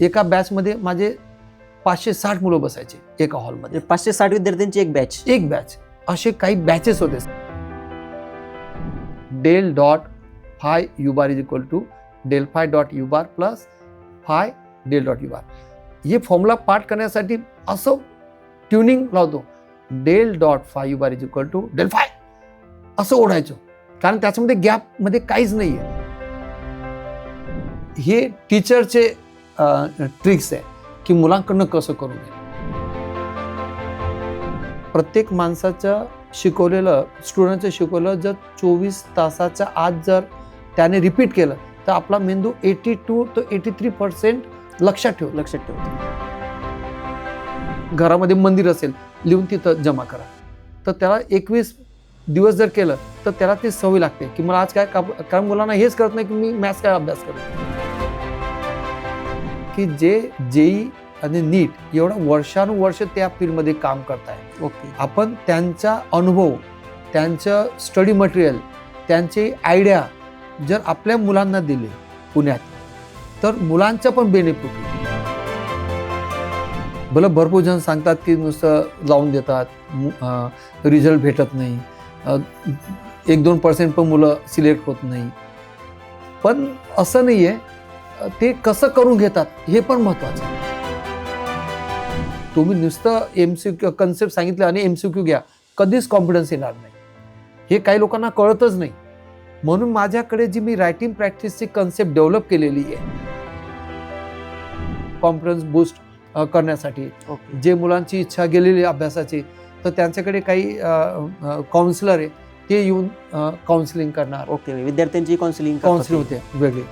एका बॅचमध्ये माझे पाचशे साठ मुलं बसायचे एका हॉलमध्ये म्हणजे पाचशे साठ विद्यार्थ्यांची एक बॅच एक बॅच असे काही बॅचेस होते. Del dot phi u bar is equal to del phi dot u bar plus phi del dot u bar. हे फॉर्म्युला पाठ करण्यासाठी असं ट्युनिंग लावतो. Del dot phi u bar is equal to del phi. असं ओढायचो. कारण त्याच्यामध्ये गॅपमध्ये काहीच नाही आहे हे टीचरचे ट्रिक्स आहे की मुलांकडनं कसं करू नये. प्रत्येक माणसाचं शिकवलेलं स्टुडंटचं शिकवलं जर चोवीस तासाच्या आत जर त्याने रिपीट केलं तर आपला मेंदू एटी टू ते एटी थ्री पर्सेंट लक्षात ठेवतो. लक्षात ठेवतो. घरामध्ये मंदिर असेल लिहून तिथं जमा करा. तर त्याला एकवीस दिवस जर केलं तर त्याला ती सवय लागते की मला आज काय का- कारण मुलांना हेच करत नाही की मी मॅथ्स काय अभ्यास करतो की जे जेई आणि नीट एवढं वर्षानुवर्ष त्या फील्डमध्ये काम करताय ओके. आपण त्यांचा अनुभव त्यांचं स्टडी मटेरियल त्यांचे आयडिया जर आपल्या मुलांना दिले पुण्यात तर मुलांचं पण बेनिफिट होईल. भलं भरपूर जण सांगतात की नुसतं लावून देतात रिझल्ट भेटत नाही. एक दोन पर्सेंट पण मुलं सिलेक्ट होत नाही. पण असं नाही आहे ते कसं करून घेतात हे पण महत्त्वाचं आहे. तुम्ही नुसतं एम सी क्यू कन्सेप्ट सांगितलं आणि एम सी क्यू घ्या कधीच कॉन्फिडन्स येणार नाही. हे काही लोकांना कळतच नाही. म्हणून माझ्याकडे जी मी रायटिंग प्रॅक्टिसची कन्सेप्ट डेव्हलप केलेली आहे कॉन्फिडन्स बूस्ट करण्यासाठी. ओके जे मुलांची इच्छा गेलेली अभ्यासाची तर त्यांच्याकडे काही काउन्सिलर आहे ते येऊन काउन्सिलिंग करणार. ओके विद्यार्थ्यांची काउन्सिलिंग काउन्सिलिंग होते वेगळी.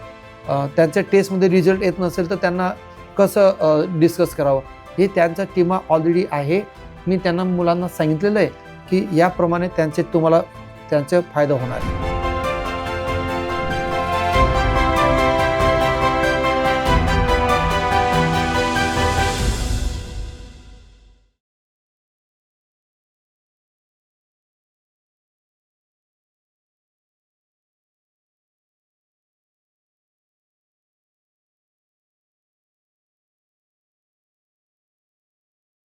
त्यांच्या टेस्टमध्ये रिझल्ट येत नसेल तर त्यांना कसं डिस्कस करावं? हे त्यांचा टीमा ऑलरेडी आहे. मी त्यांना मुलांना सांगितलेलं आहे की याप्रमाणे त्यांचे तुम्हाला त्यांचा फायदा होणार आहे.